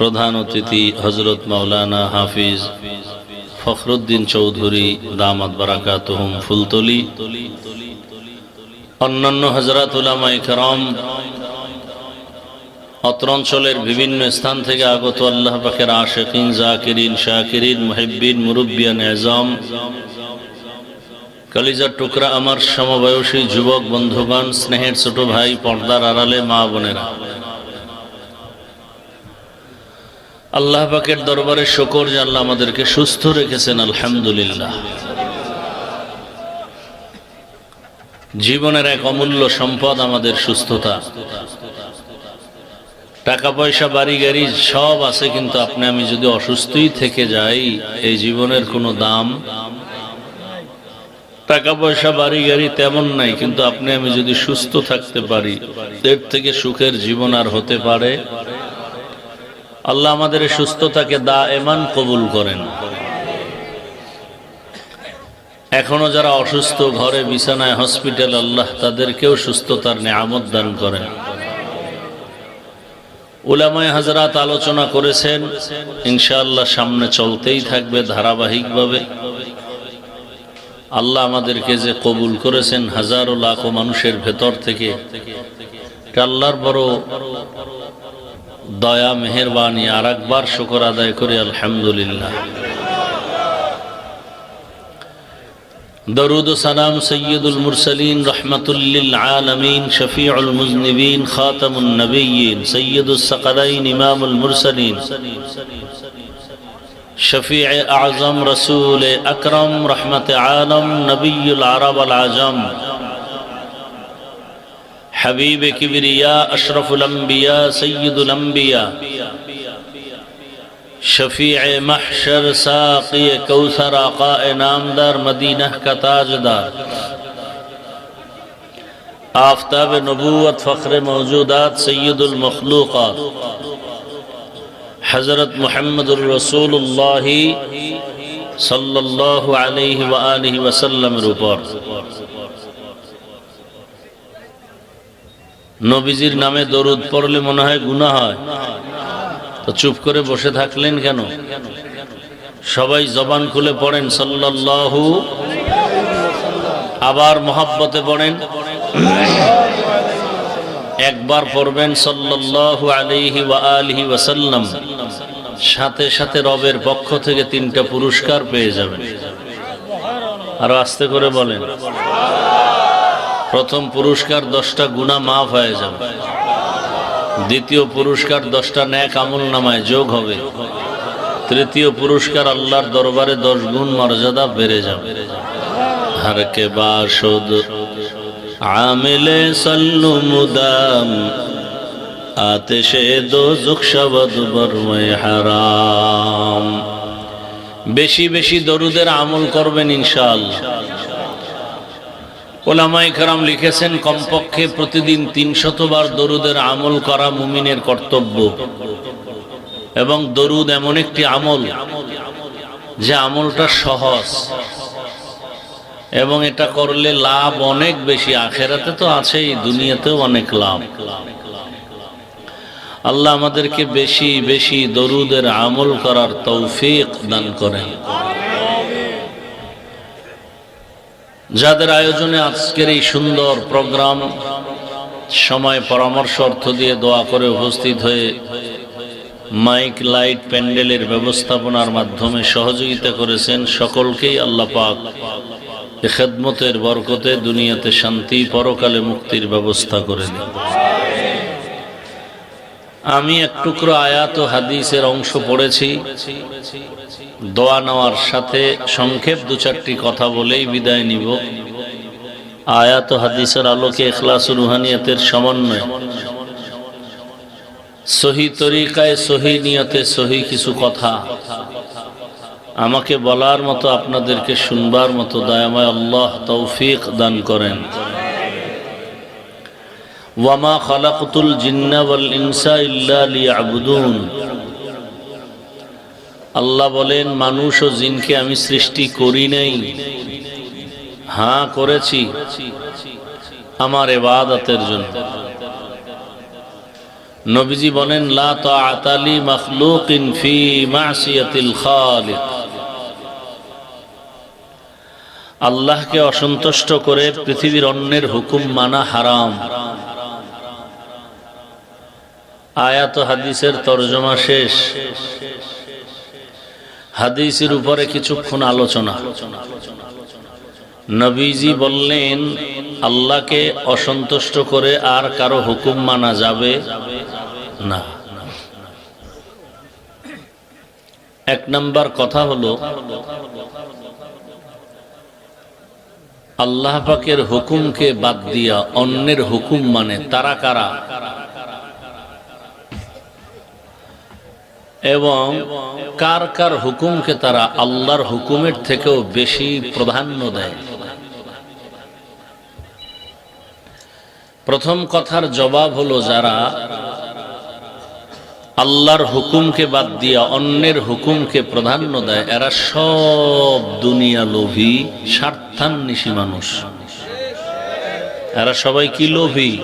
প্রধান অতিথি হজরত মাওলানা হাফিজ ফখরুদ্দিন চৌধুরী, দামাত বারাকাতুহুম ফুলতলি। অন্যান্য হজরত উলামাই অত্র অঞ্চলের বিভিন্ন স্থান থেকে আগত আল্লাহ পাখের আশেকিন, জাকিরিন, শাকিরিন, মুহিব্বিন, মুরব্বিয়ান, এজম। কালিজার টুকরা আমার সমবয়সী যুবক বন্ধুগণ, স্নেহের ছোট ভাই, পর্দার আড়ালে মা বোনেরা। আল্লাহ পাকের দরবারে শকর যে আল্লাহ আমাদেরকে সুস্থ রেখেছেন, আলহামদুলিল্লাহ। জীবনের এক অমূল্য সম্পদ আমাদের সুস্থতা। টাকা পয়সা, বাড়ি, গাড়ি সব আছে, কিন্তু আপনি, আমি যদি অসুস্থই থেকে যাই, এই জীবনের কোনো দাম? টাকা পয়সা, বাড়ি, গাড়ি তেমন নাই, কিন্তু আপনি, আমি যদি সুস্থ থাকতে পারি, এর থেকে সুখের জীবন আর হতে পারে? আল্লাহ আমাদের সুস্থতাকে দা এমান কবুল করেন। এখনও যারা অসুস্থ ঘরে, বিছানায়, হসপিটাল, আল্লাহ তাদেরকেও সুস্থতার নেয়ামত দান করেন। উলামায় হাজরাত আলোচনা করেছেন, ইনশাআল্লাহ সামনে চলতেই থাকবে ধারাবাহিকভাবে। আল্লাহ আমাদেরকে যে কবুল করেছেন হাজারো লাখো মানুষের ভেতর থেকে আল্লাহর বড় দয়া, মেহরবানি আর একবার শুকর আদায় করি, আলহামদুলিল্লাহ। দরুদ সালাম সৈয়দুল মুরসলিন রহমতুল্লিল আলমিন, শফিউল মুজনিবিন, খাতামুন সৈয়দুল সকলাইন ইমামুল মুরসলিন শফিع আজম রসুল আকরম রহমত আলম নবীল আরব আল আজম। حبیب کبریا، اشرف الانبیاء، سید الانبیاء، شفیع محشر، ساقی کوثر آقا نامدار، مدینہ کا تاجدار. آفتاب نبوت، فخر موجودات، سید المخلوقات. حضرت محمد الرسول اللہ صلی اللہ علیہ وآلہ وسلم روپر নবীজির নামে দরুদ পড়লে মনে হয় গুনাহ হয়। তো চুপ করে বসে থাকলেন কেন? সবাই জবান খুলে পড়েন, সাল্লাল্লাহু আবার মহাব্বতে পড়েন। একবার পড়বেন, সাল্লাল্লাহু আলাইহি ওয়া আলিহি ওয়াসাল্লাম। সাথে সাথে রবের পক্ষ থেকে তিনটা পুরস্কার পেয়ে যাবেন। আরও আস্তে করে বলেন। প্রথম পুরস্কার দশটা গুণা মাফ হয়ে যাবে। দ্বিতীয় পুরস্কার দশটা ন্যাক আমল নামায় যোগ হবে। তৃতীয় পুরস্কার আল্লাহর দরবারে দশ গুণ মর্যাদা বেড়ে যাবে। হারকে বাসদ আমিলে সল্লু মুদাম। আতেশে দো বর্ময় হারাম। বেশি বেশি দরুদের আমল করবেন ইনশাআল্লাহ। ওলামাই কারাম লিখেছেন, কমপক্ষে প্রতিদিন তিনশতবার দরুদের আমল করা মুমিনের কর্তব্য। এবং দরুদ এমন একটি আমল যে আমলটা সহজ। এবং এটা করলে লাভ অনেক বেশি। আখেরাতে তো আছেই, দুনিয়াতেও অনেক লাভ। আল্লাহ আমাদেরকে বেশি বেশি দরুদের আমল করার তৌফিক দান করেন। যাদের আয়োজনে আজকের এই সুন্দর প্রোগ্রাম, সময় পরামর্শ অর্থ দিয়ে দোয়া করে উপস্থিত হয়ে মাইক, লাইট, প্যান্ডেলের ব্যবস্থাপনার মাধ্যমে সহযোগিতা করেছেন সকলকেই আল্লাহ পাক। খেদমতের বরকতে দুনিয়াতে শান্তি, পরকালে মুক্তির ব্যবস্থা করে দিন। আমি এক টুকরো আয়াত ও হাদিসের অংশ পড়েছি। দোয়া নেওয়ার সাথে সংক্ষেপ দু চারটি কথা বলেই বিদায় নিব। আয়াত ও হাদিসের আলোকে এখলাস রুহানিয়তের সমন্বয়। সহি তরিকায় সহি নিয়তে সহি কিছু কথা। আমাকে বলার মতো আপনাদেরকে শুনবার মতো দয়াময় আল্লাহ তৌফিক দান করেন। ওয়ামা খালাকুতুল জিন্না ওয়াল ইনসা ইল্লা লিয়াবুদুন। আল্লাহ বলেন, মানুষ ও জিনকে আমি সৃষ্টি করি নাই। হ্যাঁ করেছি। আমার এবাদতের জন্য। নবীজি বলেন, লা তাআতালি মাখলুকিন ফি মাসিয়াতিল খালিক। আল্লাহকে অসন্তুষ্ট করে পৃথিবীর অন্যের হুকুম মানা হারাম। আয়াত হাদিসের তর্জমা শেষ। হাদিসের উপরে কিছুক্ষণ আলোচনা। নবীজি বললেন, আল্লাহকে অসন্তুষ্ট করে আর কারও হুকুম মানা যাবে না। এক নাম্বার কথা হলো, আল্লাহ পাকের হুকুমকে বাদ দিয়া অন্যের হুকুম মানে তারা কারা? এবং কার কার হুকুমকে তারা আল্লাহর হুকুমের থেকেও বেশি প্রাধান্য দেয়। প্রথম কথার জবাব হলো যারা আল্লাহর হুকুমকে বাদ দিয়া অন্যের হুকুমকে প্রাধান্য দেয়, এরা সব দুনিয়া লোভী, স্বার্থান্বেষী মানুষ। এরা সবাই কি লোভী?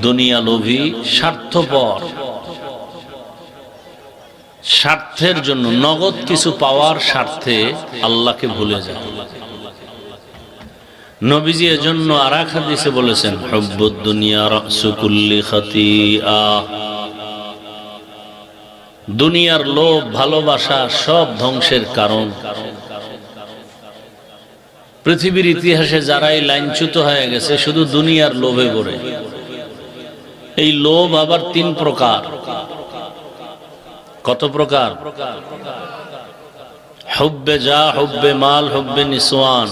দুনিয়া লোভী, স্বার্থপর। স্বার্থের জন্য, নগদ কিছু পাওয়ার স্বার্থে আল্লাহকে ভুলে যায়। নবীজি এজন্য আর এক হাদিসে বলেছেন, হব্বুদ দুনিয়া রসুকুল্লি দুনিয়ার লোভ, ভালোবাসা সব ধ্বংসের কারণ। পৃথিবীর ইতিহাসে যারাই লাইনচ্যুত হয়ে গেছে, শুধু দুনিয়ার লোভে পড়ে এই লোভ আবার তিন প্রকার। কত প্রকার? হব্বে যা, হব্বে মাল, হব্বে নিসওয়ান।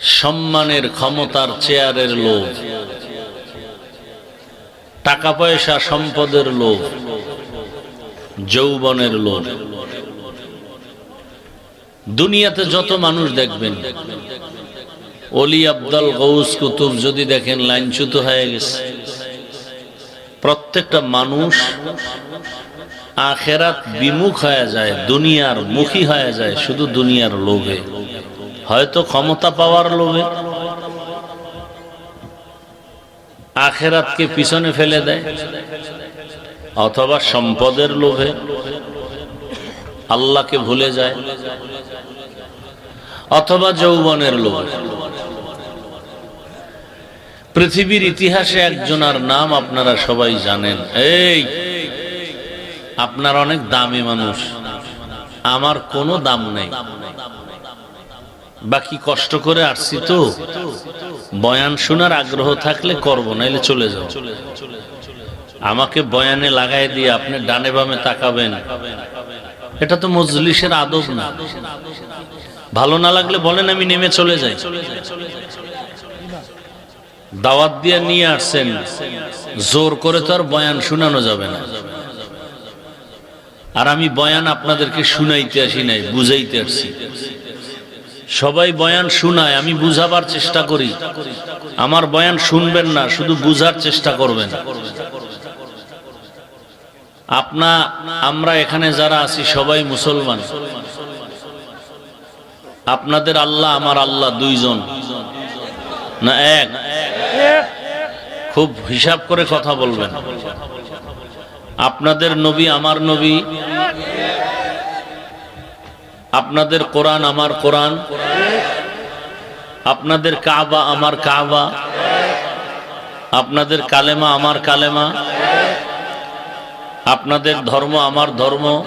সম্মানের ক্ষমতার চেয়ারের লোভ। টাকা পয়সা সম্পদের লোভ। যৌবনের লোভ। দুনিয়াতে যত মানুষ দেখবেন অলি আব্দাল গৌস কুতুব যদি দেখেন, লাইনচ্যুত হয়ে গেছে। প্রত্যেকটা মানুষ আখেরাত বিমুখ হয়ে যায়, দুনিয়ার মুখী হয়ে যায়, শুধু দুনিয়ার লোভে। হয়তো ক্ষমতা পাওয়ার লোভে। আখেরাতকে পিছনে ফেলে দেয়, অথবা সম্পদের লোভে। আল্লাহকে ভুলে যায়, অথবা যৌবনের লোভে। পৃথিবীর ইতিহাসে একজনার নাম আপনারা সবাই জানেন। এই, আপনার অনেক দামি মানুষ। আমার কোনো দাম নেই। বাকি কষ্ট করে আসছি তো। বয়ান শোনার আগ্রহ থাকলে করব, নাইলে চলে যাও আমাকে বয়ানে লাগাই দিয়ে আপনি ডানে বামে তাকাবেন। এটা তো মজলিসের আদব না। ভালো না লাগলে বলেন আমি নেমে চলে যাই। দাওয়াত দিয়ে নিয়ে আসছেন। জোর করে তো আর বয়ান শোনানো যাবে না। আর আমি বয়ান আপনাদেরকে শুনাইতে আসি নাই, বুঝাইতে আসছি। সবাই বয়ান শুনায়, আমি বুঝাবার চেষ্টা করি। আমার বয়ান শুনবেন না, শুধু বুঝার চেষ্টা করবেন। আপনা, আমরা এখানে যারা আছি, সবাই মুসলমান। আপনাদের আল্লাহ আমার আল্লাহ দুইজন। না এক। খুব হিসাব করে কথা বলবেন। আপনাদের নবী আমার নবী। আপনাদের কোরআন আমার কোরআন। আপনাদের কাবা আমার কাবা। আপনাদের কালেমা আমার কালেমা। আপনাদের ধর্ম আমার ধর্ম।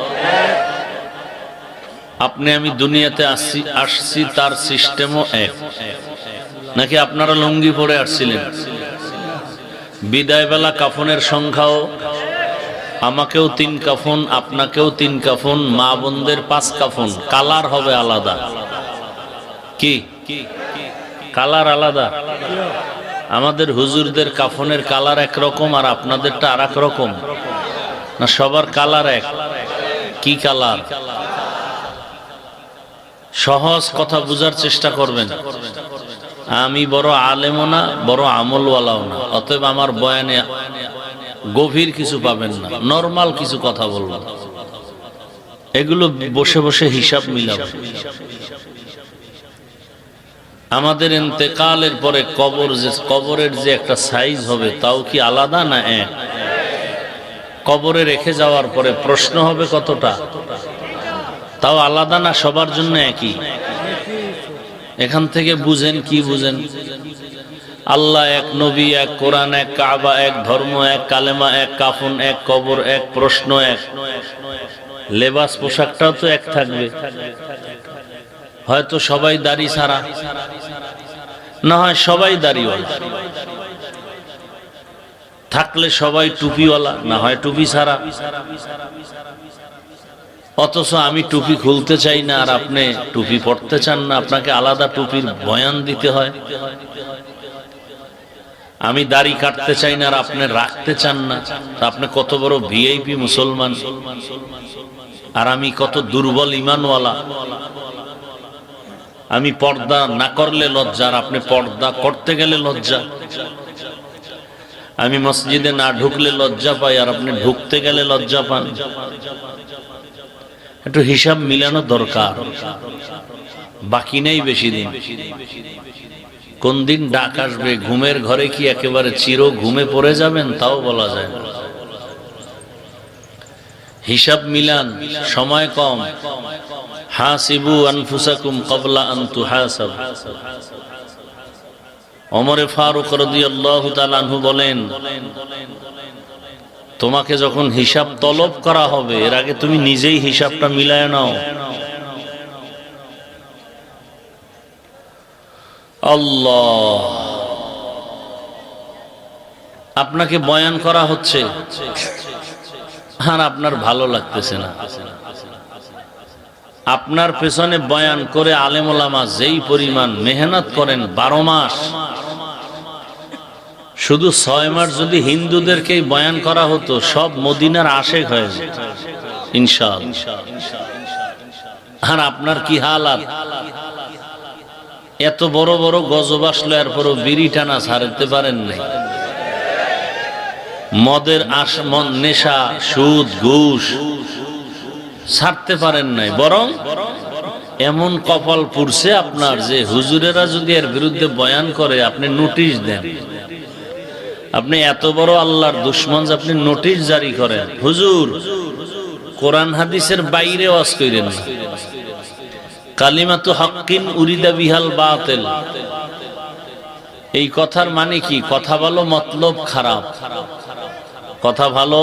আপনি আমি দুনিয়াতে আসছি আসছি, তার সিস্টেমও এক। নাকি আপনারা লুঙ্গি পরে আসছিলেন? বিদায় বেলা কাফনের সংখ্যাও আমাকেও তিন কাফন, আপনাকেও তিন কাফন, মা বোনদের পাঁচ কাফন। কালার হবে আলাদা। কি? কালার আলাদা। আমাদের হুজুরদের কাফনের কালার একরকম আর আপনাদেরটা আর এক রকম না, সবার কালার এক। কি কালার? সহজ কথা বুঝার চেষ্টা করবেন। আমি বড় আলেমও না, বড় আমলওয়ালাও না। অতএব আমার বয়ানে গভীর কিছু পাবেন না, নর্মাল কিছু কথা বলব। এগুলো বসে বসে হিসাব মিলাব। আমাদের এতেকালের পরে কবর যে, কবরের যে একটা সাইজ হবে, তাও কি আলাদা না এক? কবরে রেখে যাওয়ার পরে প্রশ্ন হবে কতটা? তাও আলাদা না সবার জন্য একই? এখান থেকে বুঝেন কি বুঝেন? আল্লাহ এক নবী, এক কোরআন, এক কাবা, এক ধর্ম, এক কালেমা, এক কাফন, এক কবর, এক প্রশ্ন, এক লেবাস, পোশাকটাও তো এক থাকবে। হয়তো সবাই দাড়ি ছাড়া। না হয় সবাই দাড়িওয়ালা। থাকলে সবাই টুপিওয়ালা, না হয় টুপি ছাড়া। অথচ আমি টুপি খুলতে চাই না আর আপনি টুপি পড়তে চান না, আপনাকে আলাদা টুপির বয়ান দিতে হয়। আমি দাড়ি কাটতে চাই না আর আপনি রাখতে চান না। আপনি কত বড় ভিআইপি মুসলমান। আর আমি কত দুর্বল ইমানওয়ালা। আমি পর্দা না করলে লজ্জা আর আপনি পর্দা করতে গেলে লজ্জা। আমি মসজিদে না ঢুকলে লজ্জা পাই আর আপনি ঢুকতে গেলে লজ্জা পান। একটু হিসাব মিলানো দরকার। বাকি নেই বেশি দিন। কোন দিন ডাক আসবে, ঘুমের ঘরে কি একেবারে চির ঘুমে পড়ে যাবেন তাও বলা যায় না। হিসাব মিলান, সময় কম। হাসিবু আনফুসাকুম কবলা আনতু হাসাব অমরে ফারুক তাআলা আনহু বলেন তোমাকে যখন হিসাব তলব করা হবে, এর আগে তুমি নিজেই হিসাবটা মিলায় নাও। আল্লাহ। আপনাকে বয়ান করা হচ্ছে। আর আপনার ভালো লাগতেছে না। আপনার পেছনে বয়ান করে আলেমোলামা যেই পরিমাণ মেহনত করেন বারো মাস শুধু ছয় মাস যদি হিন্দুদেরকেই বয়ান করা হতো, সব মদিনার আশেক হয়ে যেত। ইনশাল আর আপনার কি হালাত? এত বড় বড় গজব আসলো, এরপরও বিড়ি টানা ছাড়তে পারেন নাই। মদের আস নেশা, সুদ, ঘুষ ছাড়তে পারেন নাই। বরং এমন কপাল পুরছে আপনার যে হুজুরেরা যদি এর বিরুদ্ধে বয়ান করে, আপনি নোটিশ দেন। আপনি এত বড় আল্লাহর দুশ্মন যে আপনি নোটিশ জারি করেন। হুজুর, কোরআন হাদিসের বাইরে ওয়াজ করেন না। কালিমাতু হাক্কিন উরিদা বিহাল বাতেল। এই কথার মানে কি? কথা ভালো, মতলব খারাপ। কথা ভালো,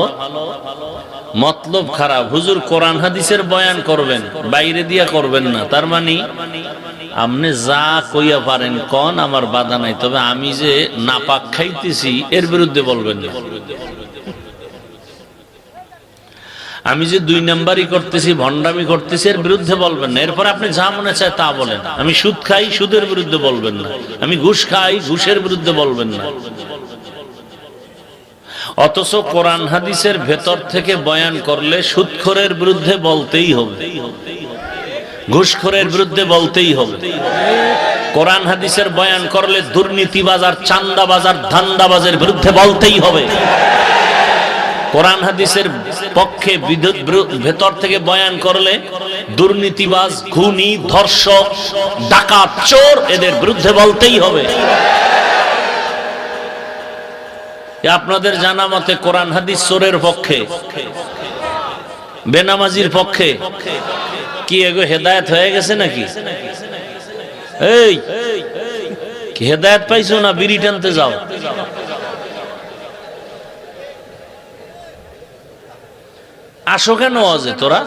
মতলব খারাপ। হুজুর কোরআন হাদিসের বয়ান করবেন, বাইরে দিয়া করবেন না। তার মানে আপনি যা কইয়া পারেন কন, আমার বাধা নাই। তবে আমি যে নাপাক খাইতেছি, এর বিরুদ্ধে বলবেন না। আমি যে দুই নাম্বারই করতেছি, ভণ্ডামি করতেছি, এর বিরুদ্ধে বলবেন না। এরপর আপনি যা মনে চায় তা বলেন। আমি সুদ খাই, সুদের বিরুদ্ধে বলবেন না। আমি ঘুষ খাই, ঘুষের বিরুদ্ধে বলবেন না। অথচ কোরআন হাদিসের ভেতর থেকে বয়ান করলে সুদখোরের বিরুদ্ধে বলতেই হবে। ঘুষখোরের বিরুদ্ধে বলতেই হবে। কোরআন হাদিসের বয়ান করলে দুর্নীতিবাজ আর চান্দাবাজ আর ধান্দাবাজের বিরুদ্ধে বলতেই হবে। কোরআন হাদিসের পক্ষে ভেতর থেকে বয়ান করলে দুর্নীতিবাজ, খুনি, ধর্ষক, ডাকাত, চোর এদের বিরুদ্ধে বলতেই হবে। আপনাদের জানা মতে কোরআন হাদিস চোরের পক্ষে, বেনামাজির পক্ষে কি এগো হেদায়েত হয়ে গেছে নাকি? এই হেদায়েত পাইছো না বিড়ি টানতে যাও? আসো কেন অজে তোরা?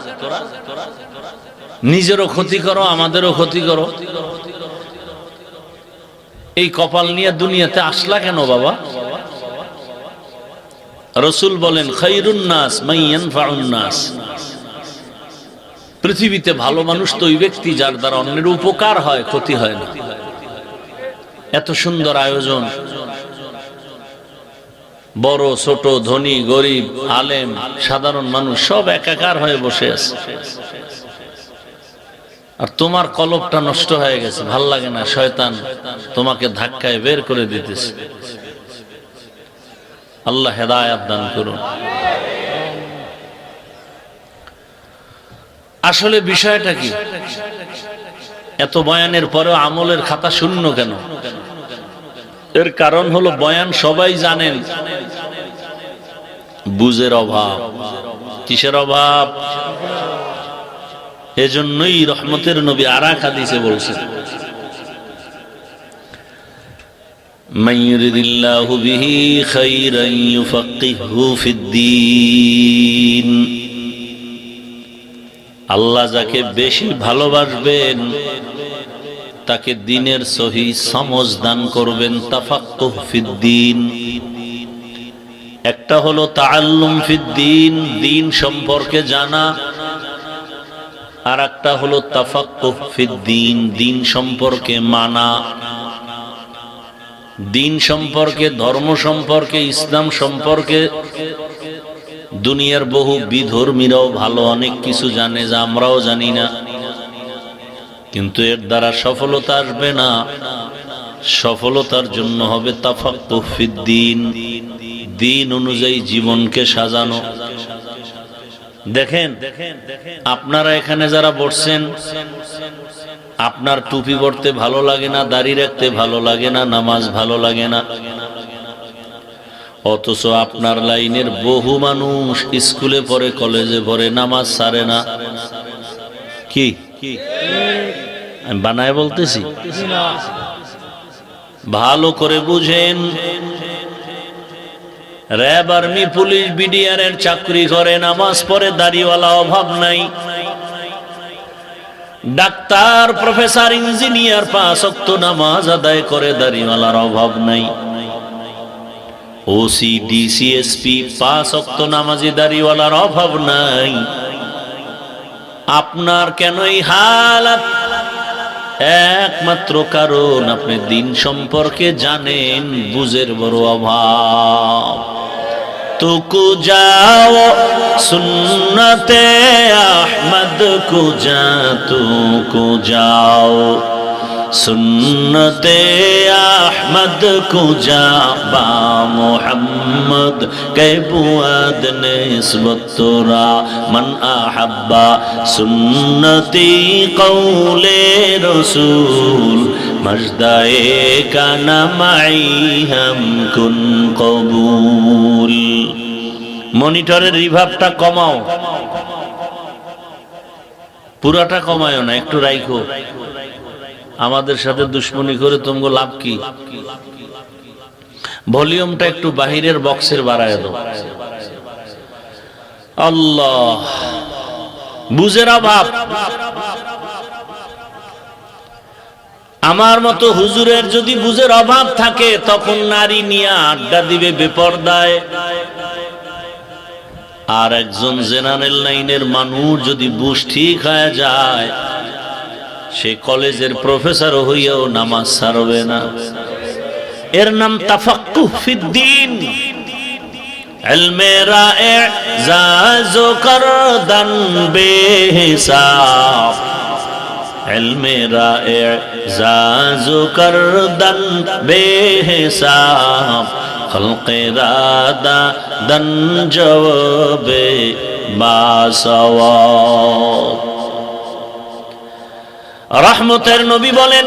নিজেরও ক্ষতি করো, আমাদেরও ক্ষতি করো। এই কপাল নিয়ে দুনিয়াতে আসলা কেন বাবা? রসুল বলেন খৈরুন্নাস মাইয়ানফাউন্নাস পৃথিবীতে ভালো মানুষ তো ওই ব্যক্তি যার দ্বারা অন্যের উপকার হয়, ক্ষতি হয় না। এত সুন্দর আয়োজন। বড়, ছোট, ধনী, গরিব, আলেম, সাধারণ মানুষ সব একাকার হয়ে বসে আছে। আর তোমার কলবটা নষ্ট হয়ে গেছে, ভালো লাগে না, শয়তান তোমাকে ধাক্কায় বের করে দিতেছে। আল্লাহ হেদায়াত দান করুন। আসলে বিষয়টা কি এত বয়ানের পরেও আমলের খাতা শূন্য কেন এর কারণ হলো বয়ান সবাই জানেন বুঝের অভাব কিসের অভাব এজন্যই রহমতের নবী আরাক হাদিসে বলছেন من يرد الله به خيرا يفقهه في الدين আল্লাহ যাকে বেশি ভালোবাসবেন, তাকে দিনের সহি সমজ দান করবেন, তাফাক্কুহ ফিদ্দিন। একটা হলো তাআল্লুম ফিদ্দিন, দিন সম্পর্কে জানা। আর একটা হলো তাফাক্কুহ ফিদ্দিন, দিন সম্পর্কে মানা। দিন সম্পর্কে, ধর্ম সম্পর্কে, ইসলাম সম্পর্কে দুনিয়ার বহু বিধর্মীরাও ভালো অনেক কিছু জানে যা আমরাও জানি না। কিন্তু এর দ্বারা সফলতা আসবে না। সফলতার জন্য হবে তাফাক্কুফিদ্দিন দিন অনুযায়ী জীবনকে সাজানো। দেখেন, আপনারা এখানে যারা বসছেন, আপনার টুপি পরতে ভালো লাগে না, দাড়ি রাখতে ভালো লাগে না, নামাজ ভালো লাগে না। অথচ আপনার লাইনের বহু মানুষ স্কুলে পড়ে, কলেজে পড়ে, নামাজ সারে না। কি? আমি বানায় বলতেছি? ভালো করে বুঝেন। র্যাব আর্মি, পুলিশ বিডিআর এর চাকরি করে, নামাজ পড়ে, দাড়িওয়ালা অভাব নাই। ডাক্তার, প্রফেসর, ইঞ্জিনিয়ার পাঁচ নামাজ আদায় করে, দাড়িওয়ালার অভাব নাই। ওসি ডিসিএসপি পাঁচ অক্ত নামাজি দাড়িওয়ালার অভাব নাই। আপনার কেনই এই হালাত? একমাত্র কারণ আপনি দিন সম্পর্কে জানেন, বুঝের বড় অভাব। তুকু যাও, সুন্নতে আহমদ কুজা, তুকু যাও। সুন্নতে আহমদ কুজা বা মোহাম্মদ কে বুয়াদ মন আহাব্বা সুন্নতি কৌলে রসুল মজদায়ে কানামাই হাম কুন কবুল। মনিটরের রিভাবটা কমাও। পুরাটা কমায় না, একটু রাইখো। আমাদের সাথে দুশ্মনী করে তোমাকে লাভ কি? ভলিউমটা একটু বাহিরের বক্সের বাড়ায় দাও। আল্লাহ। বুঝের অভাব আমার মতো হুজুরের যদি বুঝের অভাব থাকে, তখন নারী নিয়ে আড্ডা দিবে বেপর্দায়। আর একজন জেনারেল লাইনের মানুষ যদি বুঝ ঠিক হয়ে যায় সে কলেজের প্রফেসর হইয়াও নামাজ সারবে না। এর নাম তাফাক্কু ফিদ্দিন। মেরা জাজো কর দন জবে বাসওয়াব রহমতের নবী বলেন,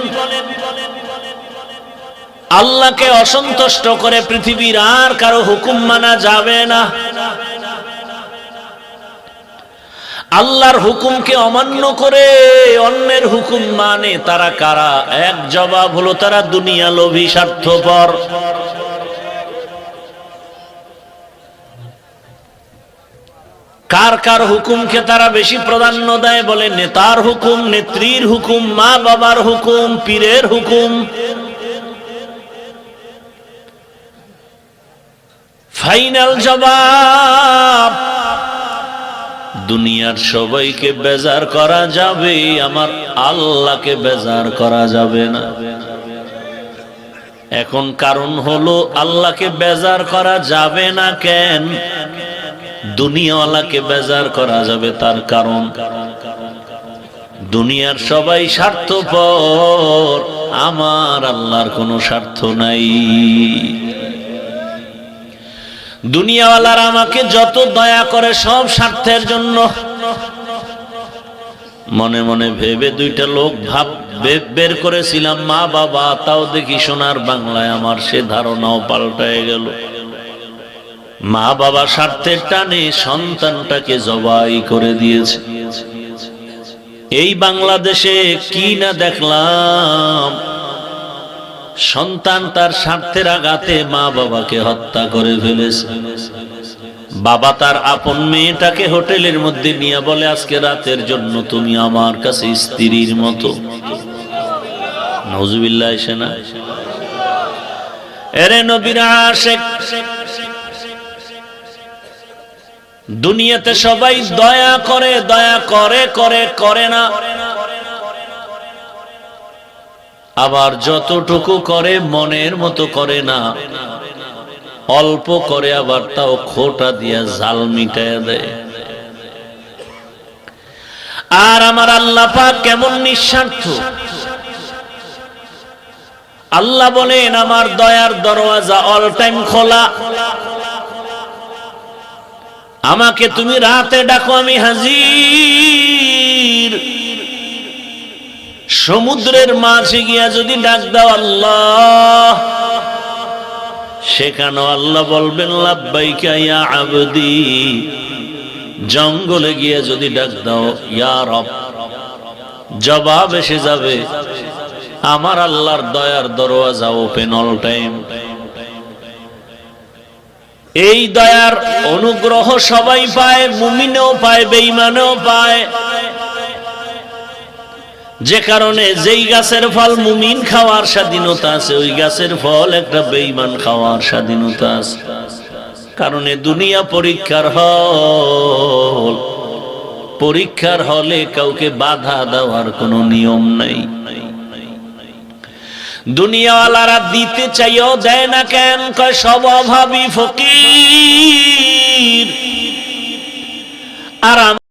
আল্লাহকে অসন্তুষ্ট করে পৃথিবীর আর কারও হুকুম মানা যাবে না। আল্লাহর হুকুমকে অমান্য করে অন্যের হুকুম মানে তারা কারা? এক জবাব হলো, তারা দুনিয়া লোভী, স্বার্থপর। কার কার হুকুমকে তারা বেশি প্রাধান্য দেয় বলে নেতার হুকুম, নেত্রীর হুকুম, মা বাবার হুকুম, পীরের হুকুম। ফাইনাল জবাব, দুনিয়ার সবাইকে বেজার করা যাবে, আমার আল্লাহকে বেজার করা যাবে না। এখন কারণ হলো আল্লাহকে বেজার করা যাবে না কেন? দুনিয়াওয়ালাকে বেজার করা যাবে তার কারণ। দুনিয়ার সবাই স্বার্থপর, আমার আল্লাহর কোনো স্বার্থ নাই। দুনিয়াওয়ালার আমাকে যত দয়া করে সব স্বার্থের জন্য। মনে মনে ভেবে দুইটা লোক ভাব বের করেছিলাম, মা বাবা, তাও দেখি সোনার বাংলায় আমার সে ধারণাও পাল্টায় গেল। মা বাবা স্বার্থের টানে সন্তানটাকে জবাই করে দিয়েছে। এই বাংলাদেশে কি না দেখলাম, সন্তান তার স্বার্থের আঘাতে মা বাবাকে হত্যা করে ফেলেছে। বাবা তার আপন মেয়েটাকে হোটেলের মধ্যে নিয়ে বলে, আজকে রাতের জন্য তুমি আমার কাছে স্ত্রীর মতো। নজবিল্লা এসে না? এরে নবীরা আশেক দুনিয়াতে সবাই দয়া করে দয়া করে করে করে না। আবার যতটুকু করে, মনের মতো করে না। অল্প করে আবার তাও খোটা দিয়া জাল মিটায় দেয়। আর আমার আল্লাহ পাক কেমন নিঃস্বার্থ। আল্লাহ বলেন, আমার দয়ার দরওয়াজা অল টাইম খোলা। আমাকে তুমি রাতে ডাকো, আমি হাজির। সমুদ্রের মাঝে গিয়া যদি ডাক দাও আল্লাহ সেখানে আল্লাহ বলবেন আবদি। জঙ্গলে গিয়ে যদি ডাক দাও, ইয়া রব, জবাব এসে যাবে। আমার আল্লাহর দয়ার দরওয়াজা ওপেন অল টাইম এই দয়ার অনুগ্রহ সবাই পায়, মুমিনেও পায়, বেঈমানেও পায়। যে কারণে যেই গাছের ফল মুমিন খাওয়ার স্বাধীনতা আছে, ওই গাছের ফল একটা বেইমান খাওয়ার স্বাধীনতা আছে। কারণে দুনিয়া পরীক্ষার হল। পরীক্ষার হলে কাউকে বাধা দেওয়ার কোনো নিয়ম নাই। দুনিয়াওয়ালারা দিতে চাইও দেয় না কেন? কয় সব অভাবী ফকির। আর